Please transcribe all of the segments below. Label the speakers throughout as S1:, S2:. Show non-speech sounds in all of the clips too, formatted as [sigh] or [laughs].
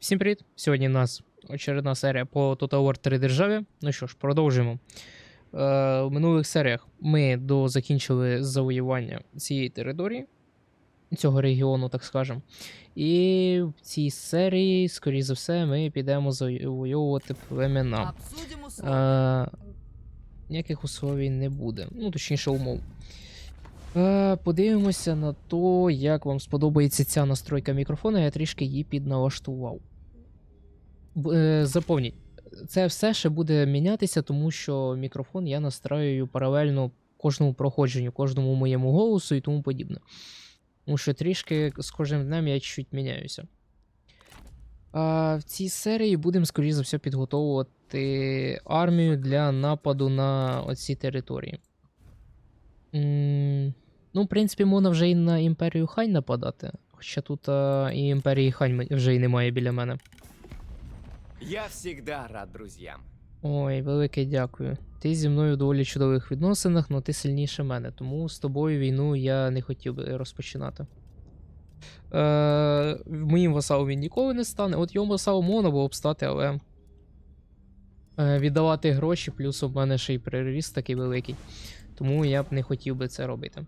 S1: Всім привіт! Сьогодні у нас очередна серія по Total War 3 державі. Ну що ж, продовжуємо. Е, в минулих серіях ми дозакінчили завоювання цієї території, цього регіону, так скажемо. І в цій серії, скоріш за все, ми підемо завоювати племена. Е, ніяких условій не буде. Ну, точніше, умов. Е, подивимося на то, як вам сподобається ця настройка мікрофона. Я трішки її підналаштував. Е, це все ще буде мінятися, тому що мікрофон я настраюю паралельно кожному проходженню, кожному моєму голосу і тому подібне. Тому що трішки з кожним днем я чуть міняюся. А в цій серії будемо, скоріш за все, підготовувати армію для нападу на оці території. М, Ну, в принципі, можна вже і на імперію Хань нападати. Хоча тут а, і імперії Хань м- вже й немає біля мене.
S2: Я всегда рад друзьям.
S1: Ой, велике дякую. Ти зі мною в доволі чудових відносинах, але ти сильніше мене, тому з тобою війну я не хотів би розпочинати. Е, моїм васалом він ніколи не стане. От йому васалом можна було б стати, але. Е, віддавати гроші, плюс у мене ще й приріст такий великий. Тому я б не хотів би це робити.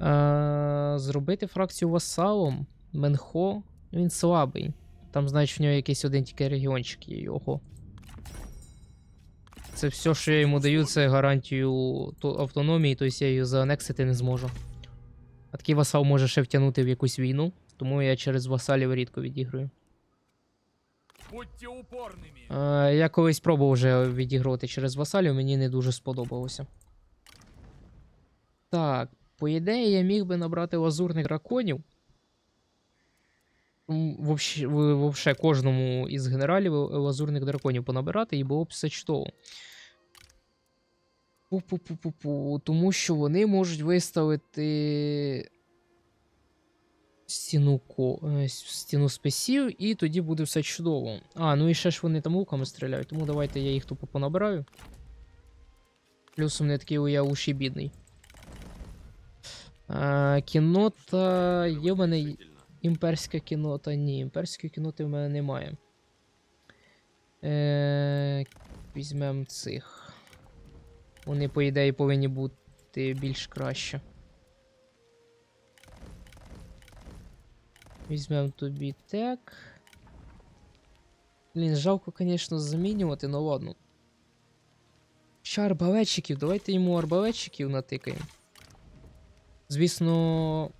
S1: Е, зробити фракцію васалом. Менхо. Він слабий. Там, значить, в нього якийсь один тільки регіончик є його. Це все, що я йому даю, це гарантію то- автономії, тобто я її заанексити не зможу. А такий васал може ще втягнути в якусь війну, тому я через васалів рідко відіграю.
S3: Будьте упорными.
S1: Е, я колись пробував вже відігрувати через васалів, мені не дуже сподобалося. Так, по ідеї, я міг би набрати лазурних драконів. Вообще, кожному із генералів лазурних драконів понабирати, і було б все чудово. Пу-пу-пу-пу-пу. Тому що вони можуть виставити стіну, ко... е, стіну спесів, і тоді буде все чудово. А, ну і ще ж вони там луками стріляють, тому давайте я їх тупо понабираю. Плюс у мене такий я уші бідний. А, кінота. Є в мене імперська кінота. Ні, імперської кіноти в мене немає. Е, візьмем цих. Вони, по ідеї, повинні бути більш краще. Візьмем тобі так. Блін, жалко, звісно, замінювати, ну ладно. Ще арбалетчиків, давайте йому арбалетчиків натикаємо. Звісно.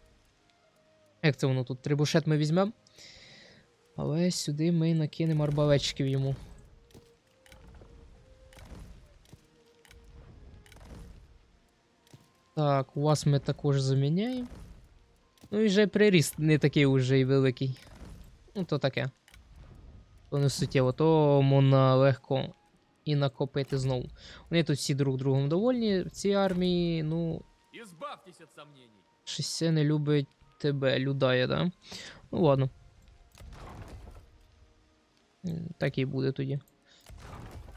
S1: Як це воно тут? Трибушет ми візьмемо. Але сюди ми накинемо арбалетчиків йому. Так, у вас ми також заміняємо. Ну і вже приріст не такий уже й великий. Ну, то таке. То не суттєво, то можна легко і накопити знову. Вони тут всі друг другом довольні в цій армії, ну, щось це не любить тебе, людає, да? Ну ладно. Так і буде тоді.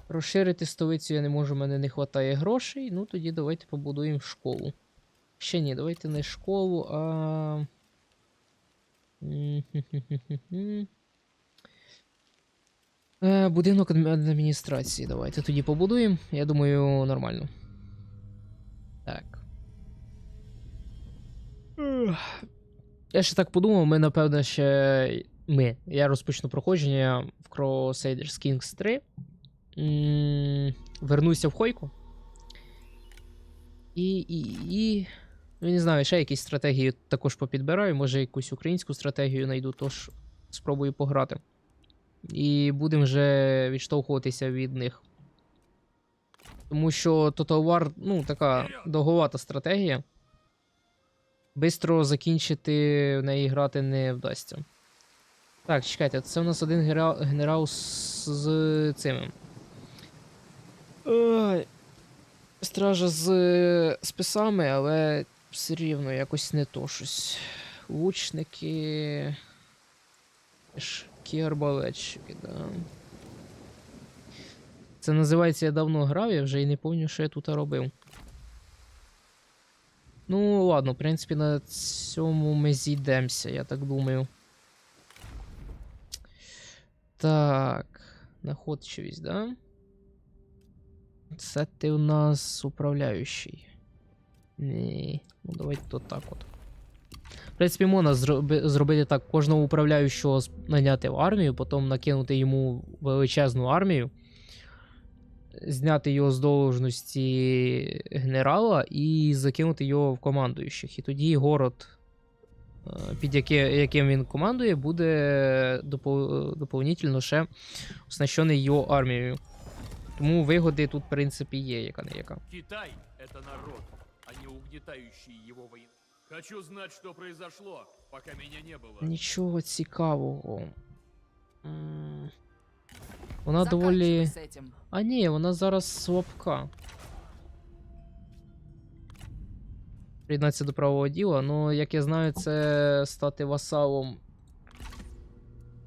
S1: Розширити столицю я не можу, мене не вистачає грошей. Ну тоді давайте побудуємо школу. Ще ні, давайте не школу, а. Е, Будинок адміністрації. Давайте тоді побудуємо. Я думаю, нормально. Так. Я ще так подумав, ми, напевно, ще. Ми. Я розпочну проходження в Crusaders Kings 3. М, Вернуся в Хойку. І. і, і... Ну, не знаю, ще якісь стратегії також попідбираю. Може, якусь українську стратегію знайду, тож спробую пограти. І будемо вже відштовхуватися від них. Тому що Total War, ну, така довговата стратегія. Бистро закінчити в неї грати не вдасться. Так, чекайте, це у нас один генерал, генерал з, з цими. Стража з списами, але все рівно якось не то щось. Лучники. Шкі да. Це називається я давно грав, я вже і не пам'ятаю, що я тут робив. Ну, ладно, в принципі, на цьому ми зійдемося, я так думаю. Так, находчивість, да? Це ти у нас управляючий. Ні. Ну давайте то так от. В принципі, можна зроби, зробити так, кожного управляючого наняти в армію, потім накинути йому величезну армію, зняти його з должності генерала і закинути його в командуючих. І тоді город, е, під яке, яким він командує, буде допов, доповнительно ще оснащений його армією. Тому вигоди тут, в принципі, є, яка не яка.
S3: Китай — это народ, а не угнетающие его войны. Хочу знать, что произошло, пока меня не было.
S1: Нічого цікавого. Вона доволі. А ні, вона зараз слабка. Приєднатися до правого діла, ну, як я знаю, це стати васалом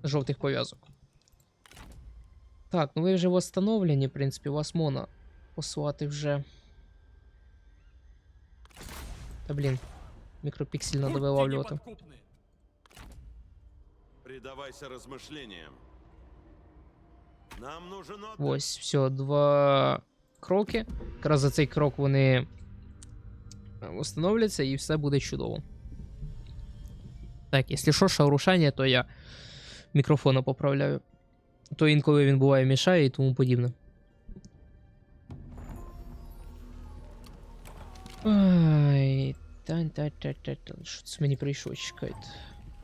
S1: жовтих пов'язок. Так, ну ви вже восстановлені, в принципі, вас можна послати вже. Та блін, мікропіксель треба вилавлювати.
S3: неподкупны.
S4: Предавайся
S1: Ось, все, два кроки. Якраз за цей крок вони встановляться і все буде чудово. Так, якщо що, шарушання, то я мікрофона поправляю. То інколи він буває мішає і тому подібне. Ай, та та та та Що це мені прийшло? Чекайте.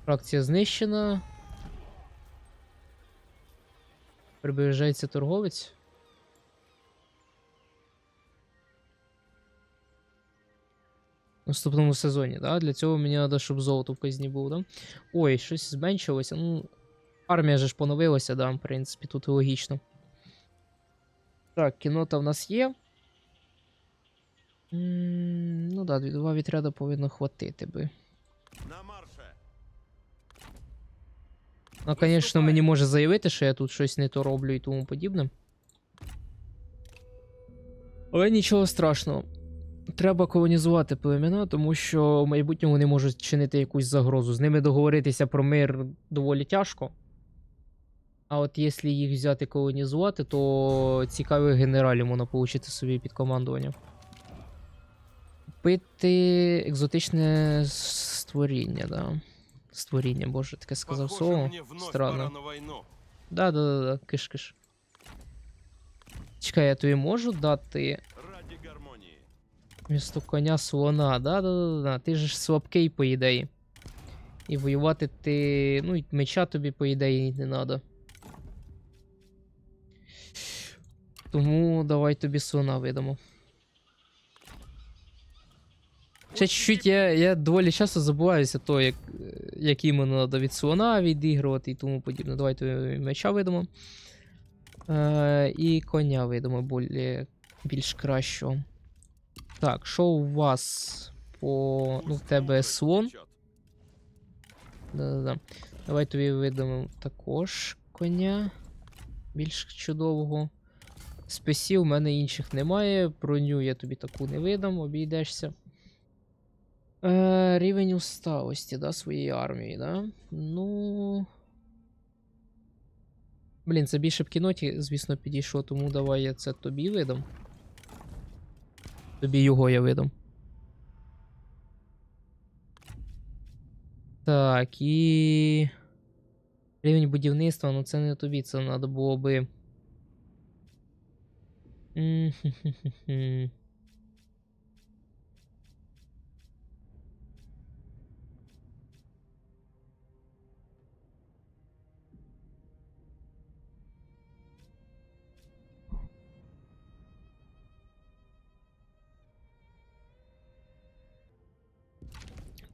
S1: Фракція знищена. Приближається торговець. В наступному сезоні, да? Для цього мені треба, щоб золото в казні було, да? Ой, щось зменшилося. Ну, армія же ж поновилася, да, в принципі, тут логічно. Так, кінота в нас є. М, Ну да, два відряда повинно хватити би.
S4: На марше.
S1: Ну, звісно, мені може заявити, що я тут щось не то роблю і тому подібне. Але нічого страшного. Треба колонізувати племена, тому що в майбутньому вони можуть чинити якусь загрозу. З ними договоритися про мир доволі тяжко. А от якщо їх взяти колонізувати, то цікавих генералів можна отримати собі під командування. Купити екзотичне створіння, да. Створіння, боже, таке сказав слово. Странно. Да, да, да, да, киш киш. Чекай, я тобі можу дати місто коня слона, да, да, да, да. Ти ж слабкий, по ідеї. І воювати ти. Ну, і меча тобі, по ідеї, не треба. Тому давай тобі слона видамо. Ще чуть-чуть я, я доволі часто забуваюся то, як, як іменно треба від слона відігрувати і тому подібне. Давай тобі меча видамо. Е, і коня видамо болі, більш кращого. Так, що у вас по. Ну, в тебе слон. Да-да-да. Давай тобі видамо також коня. Більш чудового. Спесів у мене інших немає. Броню я тобі таку не видам, обійдешся. Е, рівень усталості, да, своєї армії, да? Ну. Блін, це більше б кіноті, звісно, підійшло, тому давай я це тобі видам. Тобі його я видам. Так, і. Рівень будівництва, ну це не тобі, це треба було би.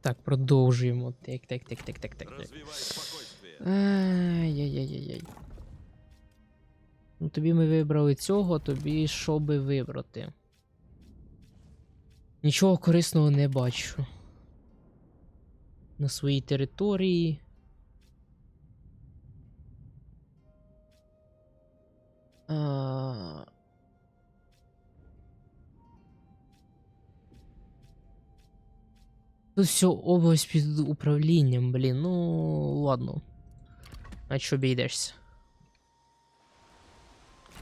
S1: Так, продовжуємо. Так, так, так, так, так, так. Ай-яй-яй-яй. Ну, тобі ми вибрали цього, тобі що би вибрати? Нічого корисного не бачу. На своїй території. А... Тут все область під управлінням, блін. Ну, ладно. А що обійдешся?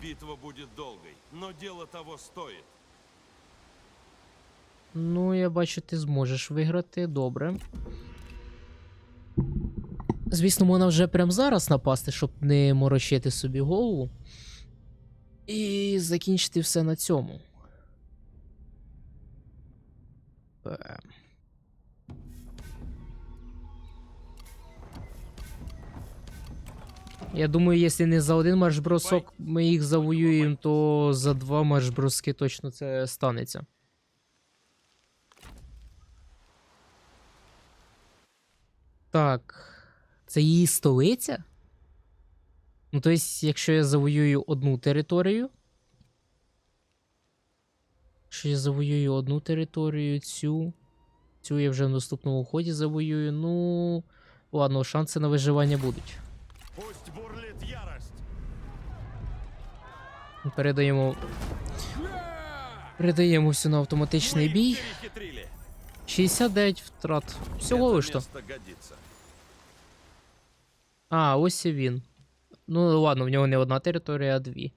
S4: Битва будет долгой, но дело того стоит.
S1: Ну, я бачу, ти зможеш виграти. Добре. Звісно, можна вже прямо зараз напасти, щоб не морочити собі голову. І закінчити все на цьому. Я думаю, якщо не за один марш-бросок ми їх завоюємо, то за два марш-броски точно це станеться. Так. Це її столиця? Ну, тобто, якщо я завоюю одну територію. Якщо я завоюю одну територію, цю. Цю я вже в наступному ході завоюю. Ну. Ладно, шанси на виживання будуть.
S4: Пусть бурлит ярость.
S1: Передаємо. Передаємо все на автоматичний бій. 69 втрат. Всього лиш то. А, ось і він. Ну, ладно, в нього не одна територія, а дві.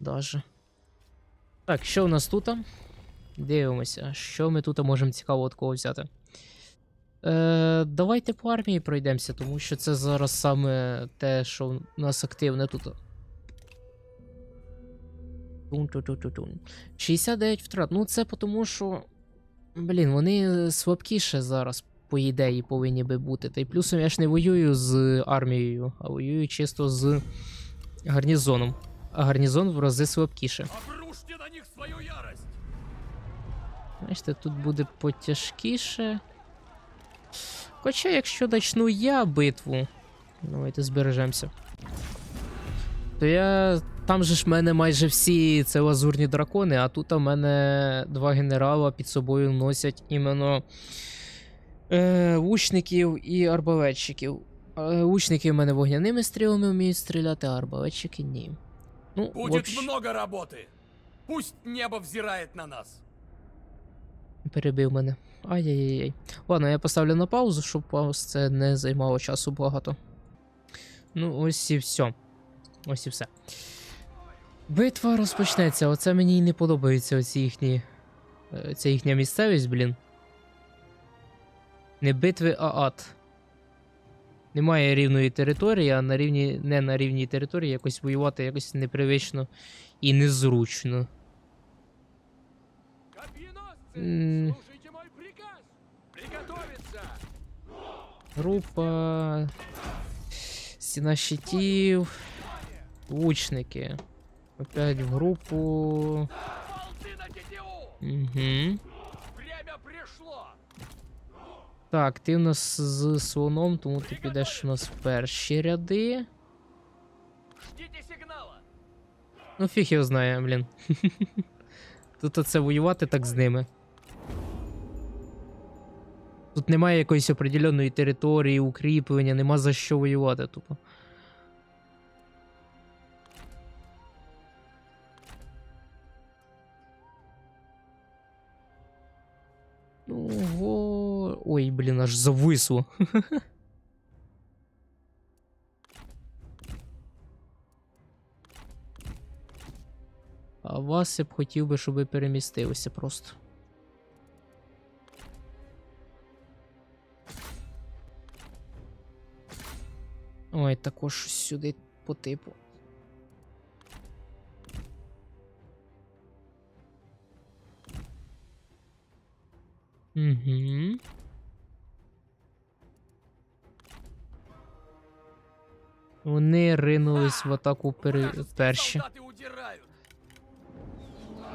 S1: Даже. Так, що у нас тут? Дивимося, що ми тут можемо цікаво такого взяти. Е, давайте по армії пройдемося, тому що це зараз саме те, що у нас активне тут. Тун-ту-ту-ту-тун. 69 втрат. Ну, це тому, що. Блін, вони слабкіше зараз, по ідеї, повинні би бути. Та й плюсом я ж не воюю з армією, а воюю чисто з гарнізоном. А гарнізон в рази слабкіше.
S3: На них свою ярость!
S1: Бачите, тут буде потяжкіше. Хоча, якщо почну я битву, давайте збережемося. То я. Там же ж в мене майже всі це лазурні дракони, а тут у мене два генерала під собою носять іменно е, лучників і арбалетчиків. Е, лучники в мене вогняними стрілами вміють стріляти, а арбалетчики ні. Ну,
S3: Будет
S1: вообще-
S3: много работы! Пусть небо взирает на нас!
S1: Перебив мене. Ай-яй-яй. Ладно, я поставлю на паузу, щоб пауз це не займало часу багато. Ну, ось і все. Ось і все. Битва розпочнеться. Оце мені і не подобається оці їхні. е, Ця їхня місцевість, блін. Не битви, а ад. Немає рівної території, а на рівні, не на рівній території якось воювати якось непривично і незручно.
S3: Слушайте мой приказ! Приготовиться!
S1: Група. Стіна щитів. Лучники. Опять в групу. Угу.
S3: Время пришло!
S1: Так, ти в нас з слоном, тому ти підеш у нас в перші ряди. Ну, фіг його знає, блін. [laughs] Тут оце воювати так з ними. Тут немає якоїсь определеної території, укріплення, нема за що воювати тупо. Ой, блін, аж зависло. [laughs] А вас я б хотів би, щоб ви перемістилися просто. Ой, також сюди по типу. Угу. Вони ринулись в атаку пер...
S3: Наши
S1: перші.
S3: солдаты удирают!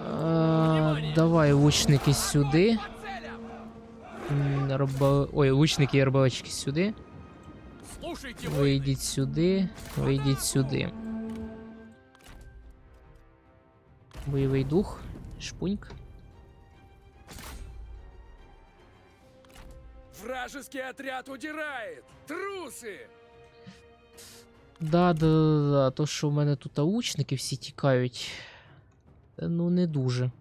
S1: А, давай лучники сюди.
S3: По целям!
S1: М, Арба... Ой, лучники і арбалетчики сюди.
S3: Слушайте, воины!
S1: Вийдіть сюди. Вийдіть сюди. Бойовий дух. Шпуньк.
S3: Вражеский отряд удирает! Трусы!
S1: Да, да, да, да. То, що в мене тут лучники всі тікають. Ну не дуже.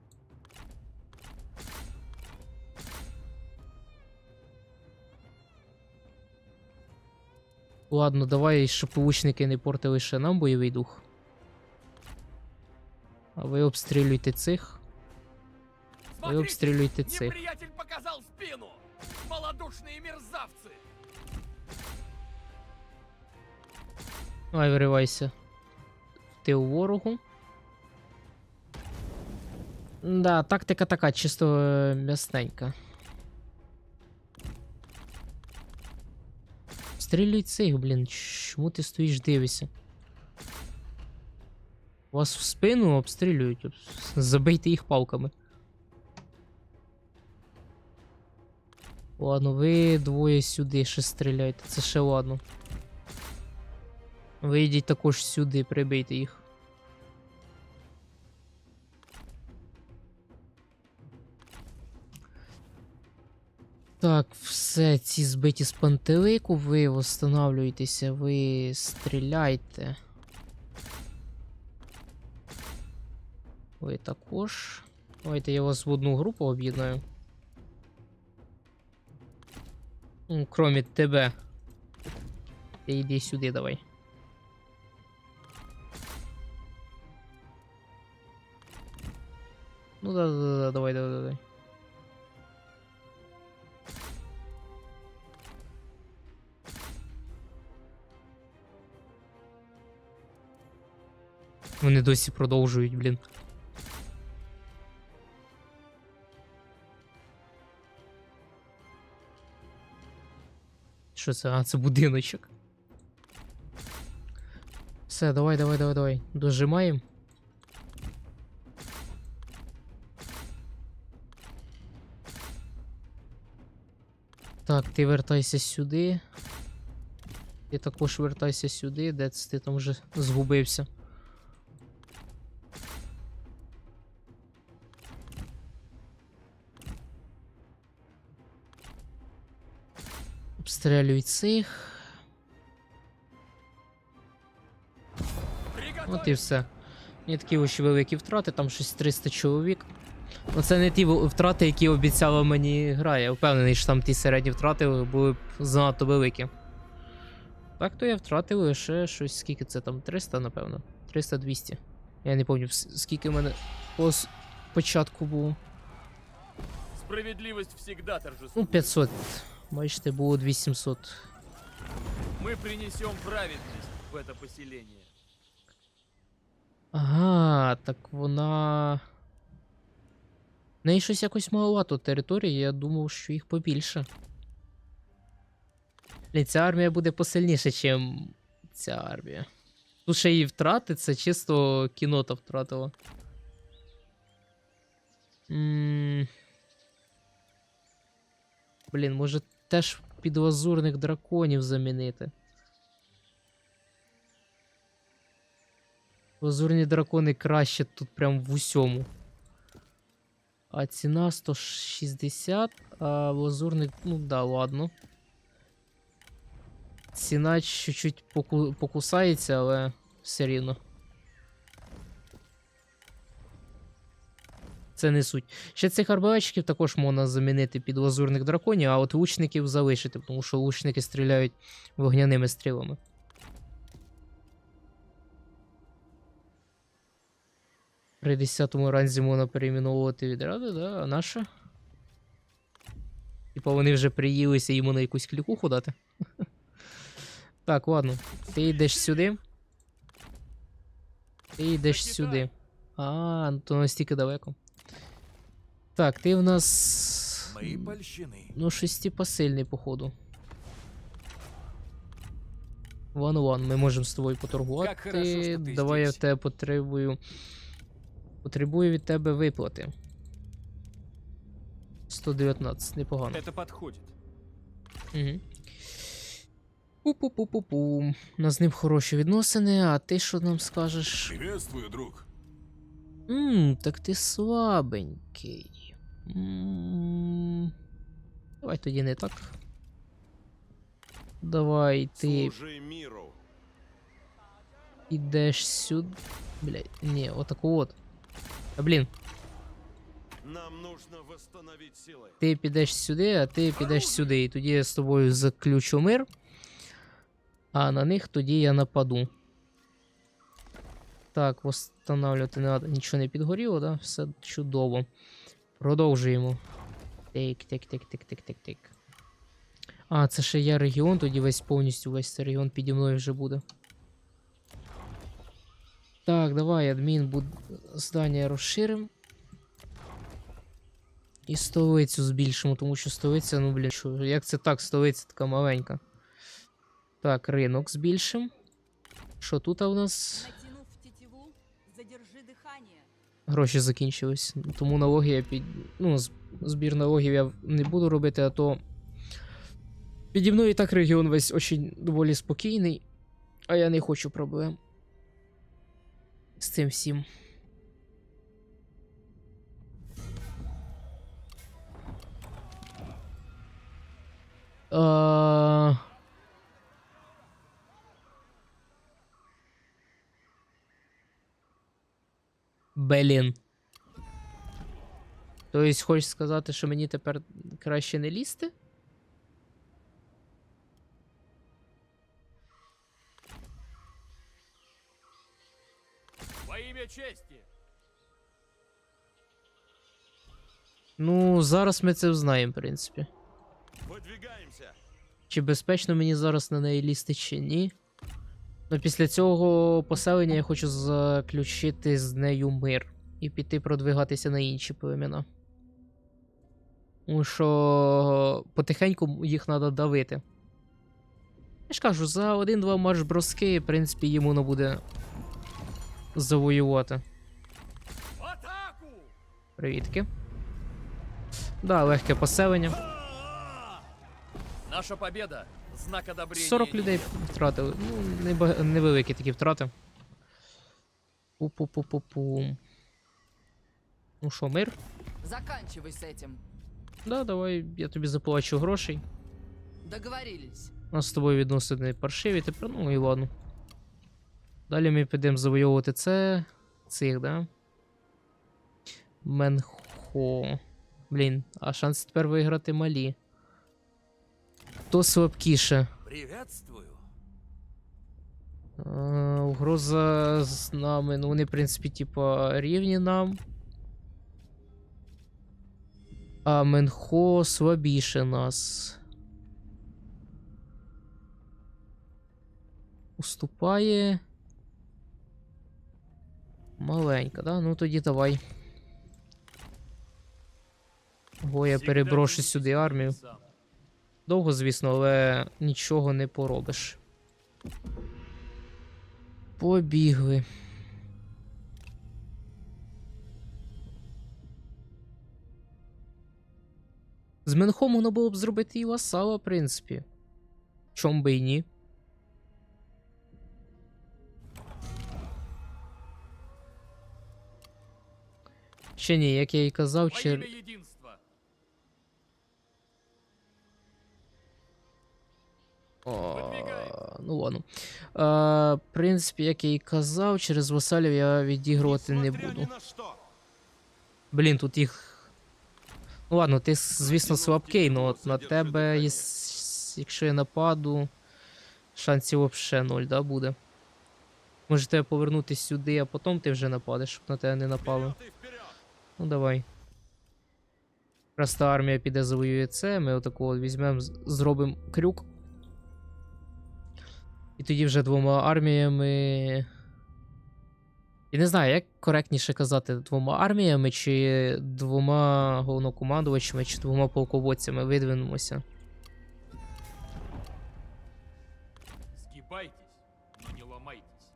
S1: Ладно, давай, щоб лучники не портили ще нам бойовий дух. А ви обстрілюйте цих. Ви обстрілюйте цих.
S3: неприятель показал спину! Малодушные мерзавцы!
S1: Ай, виривайся. Ти у ворогу. Да, тактика така, чисто е, м'ясненька. Стрілюй цих, блін. Чому ти стоїш дивишся? Вас в спину обстрілюють. обс- Забийте їх палками. Ладно, ви двоє сюди ще стріляйте. Це ще ладно. Ви йдіть також сюди, прибийте їх. Так, все, ці збиті з пантелику, ви восстанавлюєтеся, ви стріляйте. Ви також. Давайте я вас в одну групу об'єднаю. Ну, Кромі тебе. Ти йди сюди, давай. Ну да, да, да, давай, давай, давай. Вони досі продовжують, блін. Що це? А, це будиночок. Все, давай, давай, давай, давай. Дожимаємо. Так, ти вертайся сюди. Ти також вертайся сюди, де це ти там вже згубився. Обстрілюй цих. От і все. Не такі ось великі втрати, там щось 300 чоловік. Ну це не ті втрати, які обіцяла мені гра. Я впевнений, що там ті середні втрати були б занадто великі. Так то я втратив лише щось, скільки це там? 300, напевно. 300-200. Я не пам'ятаю, скільки в мене по початку було.
S3: Справедливость всегда торжествует.
S1: Ну, 500. Бачите, було 2700.
S3: Мы принесем праведность в это поселение.
S1: Ага, так вона. Неї щось якось маловато території, я думав, що їх побільше. Блін, ця армія буде посильніше, ніж ця армія. Тут ще її втрати, це чисто кінота втратила. Блін, може теж підлазурних драконів замінити. Лазурні дракони краще тут прям в усьому. А ціна 160, а лазурник, ну да, ладно. Ціна чуть-чуть поку... покусається, але все рівно. Це не суть. Ще цих арбалетчиків також можна замінити під лазурних драконів, а от лучників залишити, тому що лучники стріляють вогняними стрілами. При 10 ранзі можна перейменовувати відради, да? А наша? Типа вони вже приїлися йому на якусь клікуху дати. [laughs] Так, ладно. Ти йдеш сюди. Ти йдеш сюди. А, ну то настільки далеко. Так, ти в нас. Ну, щось типа сильний, походу. Ван ван, ми можемо з тобою поторгувати. Давай я в тебе потребую. Потребую від тебе виплати. 119, непогано.
S2: Это подходит.
S1: Угу. Пу-пу-пу-пу-пу. У нас з ним хороші відносини, а ти що нам скажеш?
S4: Приветствую, друг.
S1: Ммм, так ти слабенький. М, Давай тоді не так. Давай ти
S4: Служи миру.
S1: ідеш сюди. Блять, ні, отаку от. А блін,
S4: Нам нужно восстановить силы.
S1: ти підеш сюди, а ти підеш сюди. І тоді я з тобою заключу мир. А на них тоді я нападу. Так, восстанавливати не треба, нічого не підгоріло, да? Все чудово. Продовжуємо. Тик, тик, тик, тик, тик, тик, тик. А, це ще є регіон, тоді весь повністю весь цей регіон піді мною вже буде. Так, давай, адмін буд... здання розширимо. І столицю збільшимо, тому що столиця, ну блін, що, як це так, столиця така маленька. Так, ринок збільшимо. Що тут у нас? Гроші закінчились. Тому налоги я під. Ну, збір налогів я не буду робити, а то. Піді мною і так регіон весь очень доволі спокійний, а я не хочу проблем. З цим всім. А... Блін. Тобто, хочеш сказати, що мені тепер краще не лізти?
S3: Чести!
S1: Ну, зараз ми це взнаємо, в принципі.
S4: Выдвигаемся.
S1: Чи безпечно мені зараз на неї лізти, чи ні. Ну, після цього поселення я хочу заключити з нею мир і піти продвигатися на інші племена. Тому що потихеньку їх треба давити. Я ж кажу, за один-два марш броски, в принципі, їм воно буде завоювати. Привітки. Да, легке поселення.
S3: Наша победа – знак одобрения.
S1: 40 людей втратили. Ну, невеликі такі втрати. Пу-пу-пу-пу-пу. Ну що, мир?
S5: Заканчивай с этим.
S1: Да, давай, я тобі заплачу грошей.
S5: Договорились.
S1: У нас з тобою відносини паршиві, тепер, ну і ладно. Далі ми підемо завойовувати це. Цих, да? Менхо. Блін, а шанси тепер виграти малі. Хто слабкіше?
S4: Приветствую.
S1: Угроза з нами. Ну, вони, в принципі, типа, рівні нам. А Менхо слабіше нас. Уступає. Маленька, да? Ну тоді давай. Го, я переброшу сюди армію. Довго, звісно, але нічого не поробиш. Побігли. З Менхом можна було б зробити і васала, в принципі. Чом би і ні. Ще ні, як я і казав,
S3: единства!
S1: О, ну ладно. А, в принципі, як я і казав, через васалів я відігрувати не буду. Блін, тут їх. Ну ладно, ти, звісно, слабкий, але от на тебе, якщо я нападу, шансів взагалі ноль, да, буде. Може тебе повернути сюди, а потім ти вже нападеш, щоб на тебе не напали. Ну давай. Просто армія піде завоює це, ми отаку от візьмемо, зробимо крюк. І тоді вже двома арміями. Я не знаю, як коректніше казати, двома арміями, чи двома головнокомандувачами, чи двома полководцями видвинемося.
S3: Сгибайтесь, но не ломайтесь.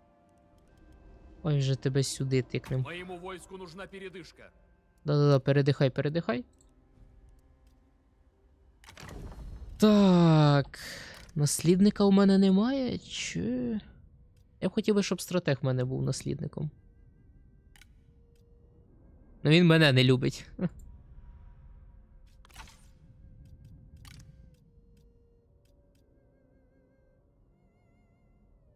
S1: Ой, вже тебе сюди тикнем.
S3: Моему войску нужна передышка.
S1: Да-да-да, передихай, передихай. Так. Наслідника у мене немає, чи. Я б хотів би, щоб стратег в мене був наслідником. Ну він мене не любить.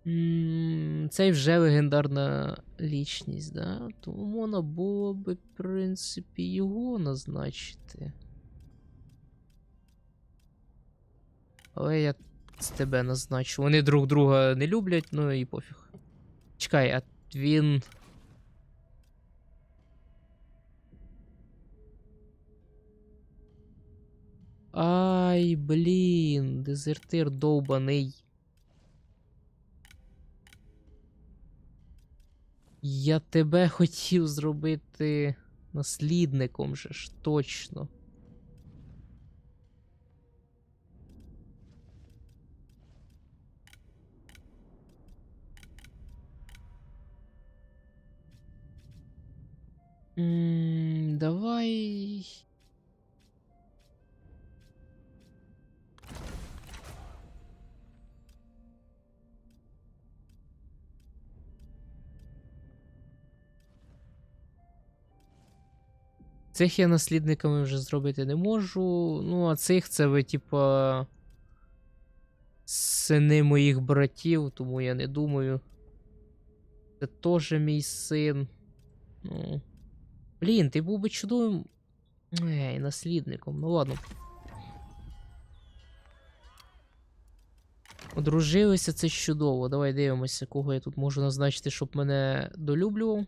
S1: М, Цей вже легендарна лічність, да? Тому можна було би, в принципі, його назначити. Але я з тебе назначу. Вони друг друга не люблять, ну і пофіг. Чекай, а він. Ай, блін, дезертир довбаний. Я тебе хотів зробити наслідником же ж, точно. Давай. Цих я наслідниками вже зробити не можу. Ну, а цих це ви, типа. Сини моїх братів, тому я не думаю. Це теж мій син. Ну. Блін, ти був би чудовим. Ей, наслідником. Ну ладно. Одружилися, це чудово. Давай дивимося, кого я тут можу назначити, щоб мене долюблював.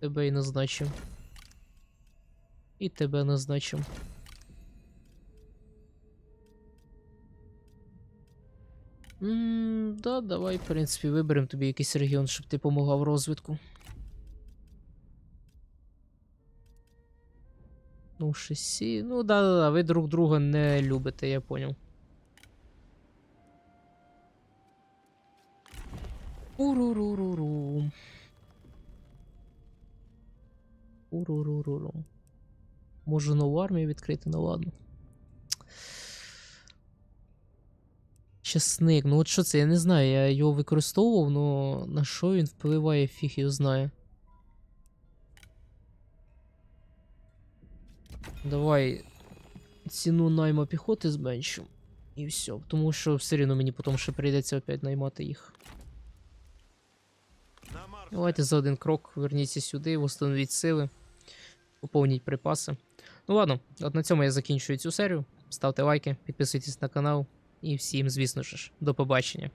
S1: Тебе і назначив. І тебе назначимо. Ммм, да, давай, в принципі, виберемо тобі якийсь регіон, щоб ти помогав в розвитку. Ну, шесі. Ну, да, да, да, ви друг друга не любите, я поняв. Уруруруру. Уруруруру. Можу нову армію відкрити, ну ладно. Часник, ну от що це, я не знаю, я його використовував, но на що він впливає, фіг його знає. Давай ціну найму піхоти зменшу. І все. Тому що все рівно мені потім ще прийдеться опять наймати їх. Давайте за один крок верніться сюди, восстановіть сили, поповніть припаси. Ну ладно, от на цьому я закінчую цю серію. Ставте лайки, підписуйтесь на канал. І всім, звісно ж, до побачення.